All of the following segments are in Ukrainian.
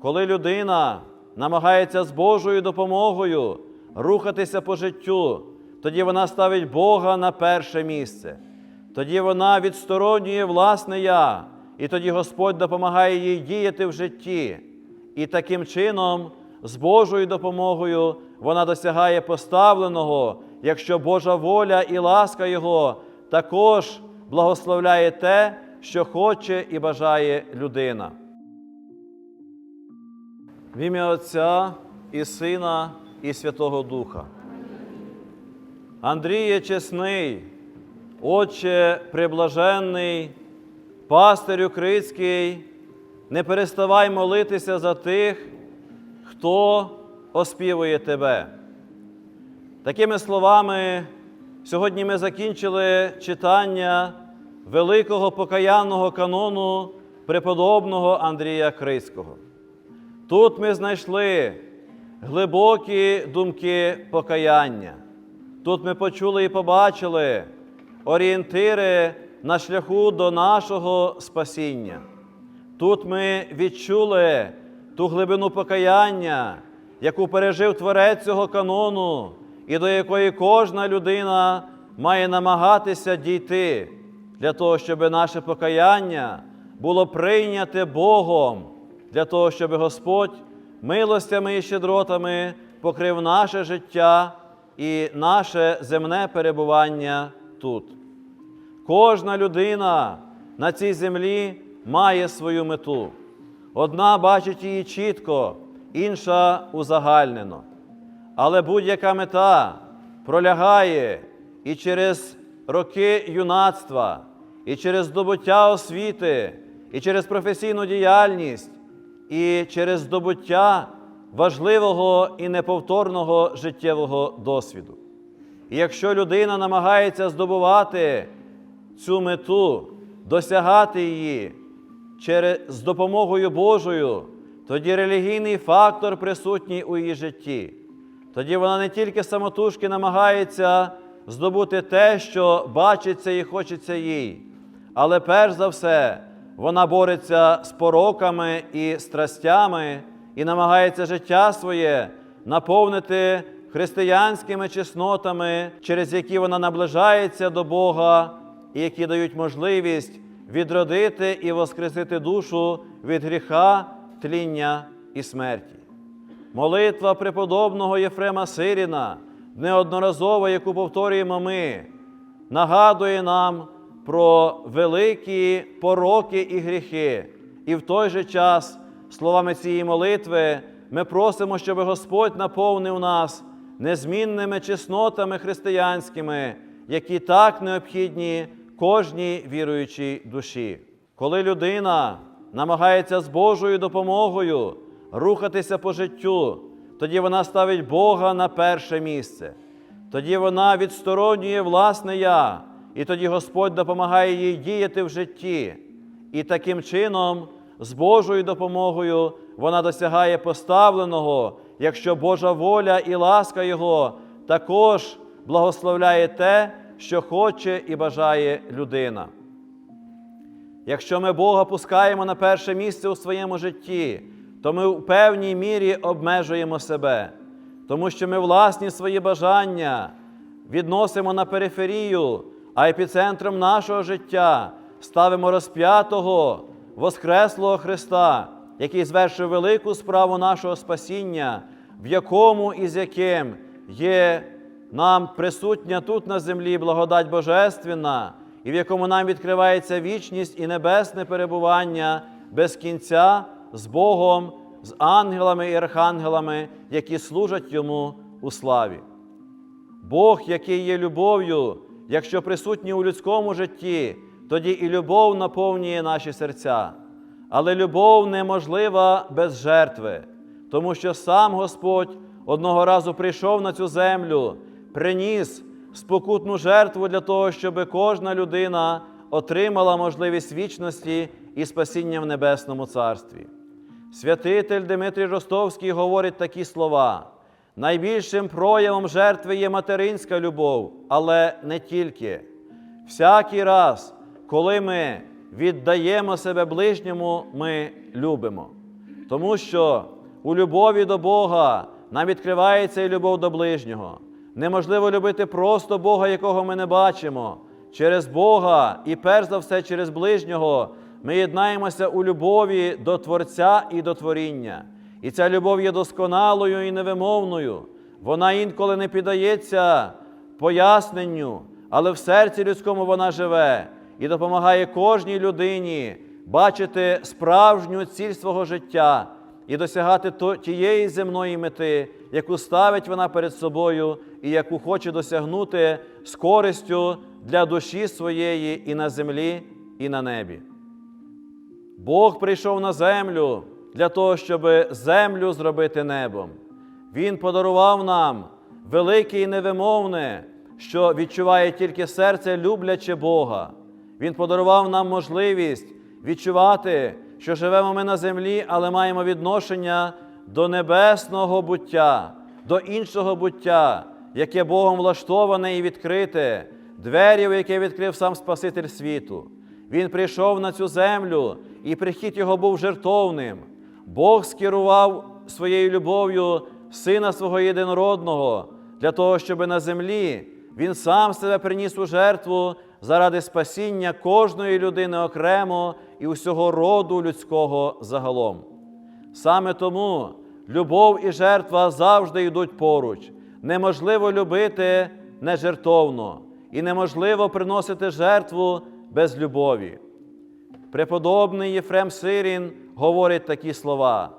Коли людина намагається з Божою допомогою рухатися по життю, тоді вона ставить Бога на перше місце. Тоді вона відсторонює власне я, і тоді Господь допомагає їй діяти в житті. І таким чином, з Божою допомогою, вона досягає поставленого, якщо Божа воля і ласка Його також благословляє те, що хоче і бажає людина. В ім'я Отця і Сина, і Святого Духа. Андріє чесний, Отче приблаженний, пастирю Крицький, не переставай молитися за тих, хто оспівує тебе. Такими словами, сьогодні ми закінчили читання великого покаянного канону преподобного Андрія Крицького. Тут ми знайшли глибокі думки покаяння. Тут ми почули і побачили орієнтири на шляху до нашого спасіння. Тут ми відчули ту глибину покаяння, яку пережив творець цього канону, і до якої кожна людина має намагатися дійти для того, щоб наше покаяння було прийняте Богом, для того, щоб Господь милостями і щедротами покрив наше життя і наше земне перебування тут. Кожна людина на цій землі має свою мету. Одна бачить її чітко, інша узагальнено. Але будь-яка мета пролягає і через роки юнацтва, і через здобуття освіти, і через професійну діяльність, і через здобуття важливого і неповторного життєвого досвіду. І якщо людина намагається здобувати цю мету, досягати її через, з допомогою Божою, тоді релігійний фактор присутній у її житті. Тоді вона не тільки самотужки намагається здобути те, що бачиться і хочеться їй, але перш за все вона бореться з пороками і страстями і намагається життя своє наповнити християнськими чеснотами, через які вона наближається до Бога, і які дають можливість відродити і воскресити душу від гріха, тління і смерті. Молитва преподобного Єфрема Сиріна, неодноразово, яку повторюємо ми, нагадує нам про великі пороки і гріхи. І в той же час, словами цієї молитви, ми просимо, щоб Господь наповнив нас незмінними чеснотами християнськими, які так необхідні кожній віруючій душі. Коли людина намагається з Божою допомогою рухатися по життю, тоді вона ставить Бога на перше місце. Тоді вона відсторонює власне я, і тоді Господь допомагає їй діяти в житті. І таким чином, з Божою допомогою, вона досягає поставленого, якщо Божа воля і ласка Його також благословляє те, що хоче і бажає людина. Якщо ми Бога пускаємо на перше місце у своєму житті, то ми в певній мірі обмежуємо себе, тому що ми власні свої бажання відносимо на периферію, а епіцентром нашого життя ставимо розп'ятого, Воскреслого Христа, який звершив велику справу нашого спасіння, в якому і з яким є нам присутня тут на землі благодать Божественна, і в якому нам відкривається вічність і небесне перебування без кінця з Богом, з ангелами і архангелами, які служать йому у славі. Бог, який є любов'ю, якщо присутній у людському житті, тоді і любов наповнює наші серця. Але любов неможлива без жертви, тому що сам Господь одного разу прийшов на цю землю, приніс спокутну жертву для того, щоб кожна людина отримала можливість вічності і спасіння в Небесному Царстві. Святитель Дмитрій Ростовський говорить такі слова. Найбільшим проявом жертви є материнська любов, але не тільки. Всякий раз, коли ми віддаємо себе ближньому, ми любимо. Тому що у любові до Бога нам відкривається і любов до ближнього. Неможливо любити просто Бога, якого ми не бачимо. Через Бога і перш за все через ближнього ми єднаємося у любові до Творця і до творіння. І ця любов є досконалою і невимовною. Вона інколи не піддається поясненню, але в серці людському вона живе і допомагає кожній людині бачити справжню ціль свого життя і досягати тієї земної мети, яку ставить вона перед собою і яку хоче досягнути з користю для душі своєї і на землі, і на небі. Бог прийшов на землю для того, щоб землю зробити небом. Він подарував нам велике і невимовне, що відчуває тільки серце любляче Бога. Він подарував нам можливість відчувати, що живемо ми на землі, але маємо відношення до небесного буття, до іншого буття, яке Богом влаштоване і відкрите, двері, в яке відкрив сам Спаситель світу. Він прийшов на цю землю, і прихід його був жертовним. Бог скерував своєю любов'ю Сина свого єдинородного для того, щоб на землі Він сам себе приніс у жертву заради спасіння кожної людини окремо і усього роду людського загалом. Саме тому любов і жертва завжди йдуть поруч. Неможливо любити нежертовно, і неможливо приносити жертву без любові. Преподобний Єфрем Сирін говорить такі слова: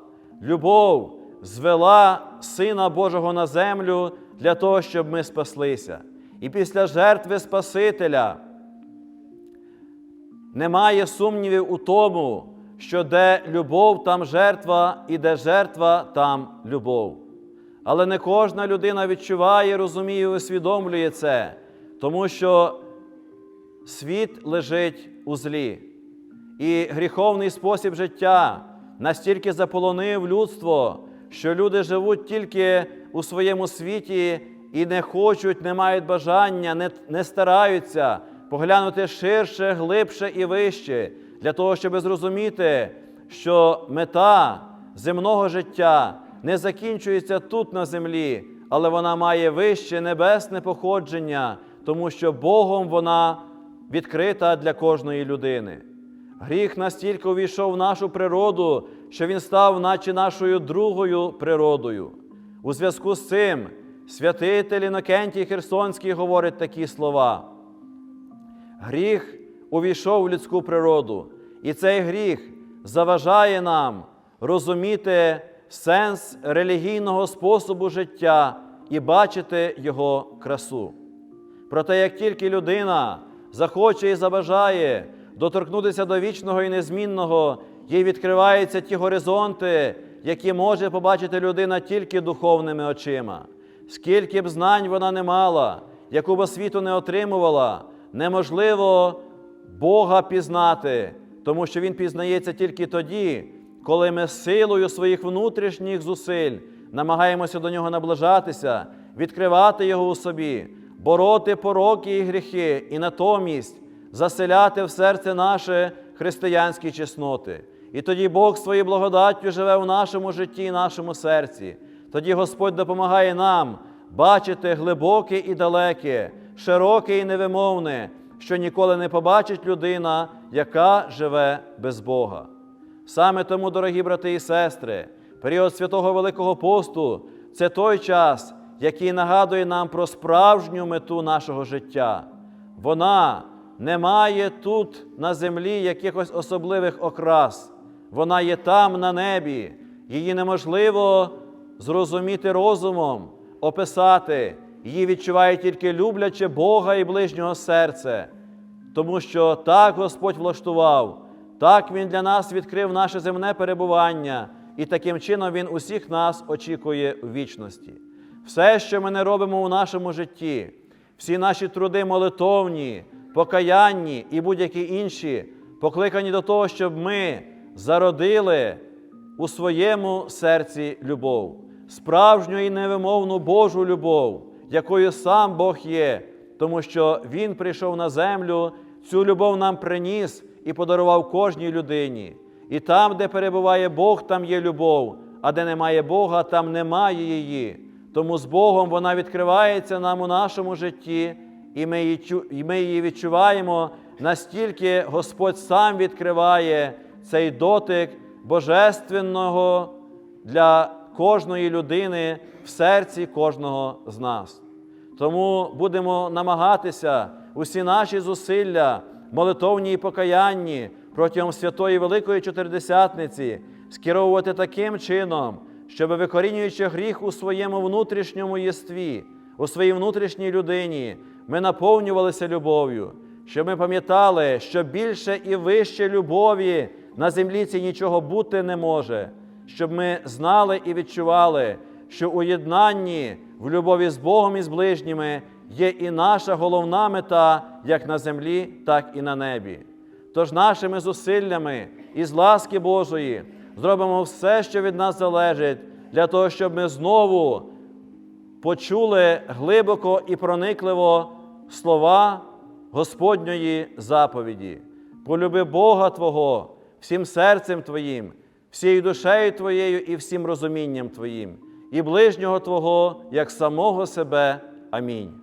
любов звела Сина Божого на землю для того, щоб ми спаслися. І після жертви Спасителя немає сумнівів у тому, що де любов, там жертва, і де жертва, там любов. Але не кожна людина відчуває, розуміє усвідомлює це, тому що світ лежить у злі. І гріховний спосіб життя настільки заполонив людство, що люди живуть тільки у своєму світі і не хочуть, не мають бажання, не, не стараються поглянути ширше, глибше і вище, для того, щоб зрозуміти, що мета земного життя не закінчується тут на землі, але вона має вище небесне походження, тому що Богом вона відкрита для кожної людини. Гріх настільки увійшов в нашу природу, що він став, наче нашою другою природою. У зв'язку з цим святитель Інокентій Херсонський говорить такі слова. Гріх увійшов в людську природу, і цей гріх заважає нам розуміти сенс релігійного способу життя і бачити його красу. Проте, як тільки людина захоче і забажає доторкнутися до вічного і незмінного, їй відкриваються ті горизонти, які може побачити людина тільки духовними очима. Скільки б знань вона не мала, яку б освіту не отримувала, неможливо Бога пізнати, тому що Він пізнається тільки тоді, коли ми силою своїх внутрішніх зусиль намагаємося до нього наближатися, відкривати Його у собі, бороти пороки і гріхи, і натомість заселяти в серце наше християнські чесноти. І тоді Бог своєю благодаттю живе в нашому житті і нашому серці. Тоді Господь допомагає нам бачити глибоке і далеке, широке і невимовне, що ніколи не побачить людина, яка живе без Бога. Саме тому, дорогі брати і сестри, період святого Великого посту це той час, який нагадує нам про справжню мету нашого життя. Вона не має тут на землі якихось особливих окрас. Вона є там, на небі. Її неможливо зрозуміти розумом, описати. Її відчуває тільки любляче Бога і ближнього серце. Тому що так Господь влаштував, так Він для нас відкрив наше земне перебування, і таким чином Він усіх нас очікує у вічності. Все, що ми не робимо у нашому житті, всі наші труди молитовні, покаянні і будь-які інші, покликані до того, щоб ми зародили у своєму серці любов, справжню і невимовну Божу любов, якою сам Бог є, тому що Він прийшов на землю, цю любов нам приніс і подарував кожній людині. І там, де перебуває Бог, там є любов, а де немає Бога, там немає її. Тому з Богом вона відкривається нам у нашому житті, і ми її відчуваємо настільки Господь сам відкриває цей дотик божественного для кожної людини в серці кожного з нас. Тому будемо намагатися усі наші зусилля, молитовні і покаянні протягом святої Великої Чотиридесятниці скеровувати таким чином, щоб викорінюючи гріх у своєму внутрішньому єстві, у своїй внутрішній людині, ми наповнювалися любов'ю, щоб ми пам'ятали, що більше і вище любові на землі цій нічого бути не може, щоб ми знали і відчували, що у єднанні в любові з Богом і з ближніми є і наша головна мета як на землі, так і на небі. Тож нашими зусиллями і з ласки Божої зробимо все, що від нас залежить, для того, щоб ми знову почули глибоко і проникливо слова Господньої заповіді. Полюби Бога Твого всім серцем Твоїм, всією душею Твоєю і всім розумінням Твоїм, і ближнього Твого як самого себе. Амінь.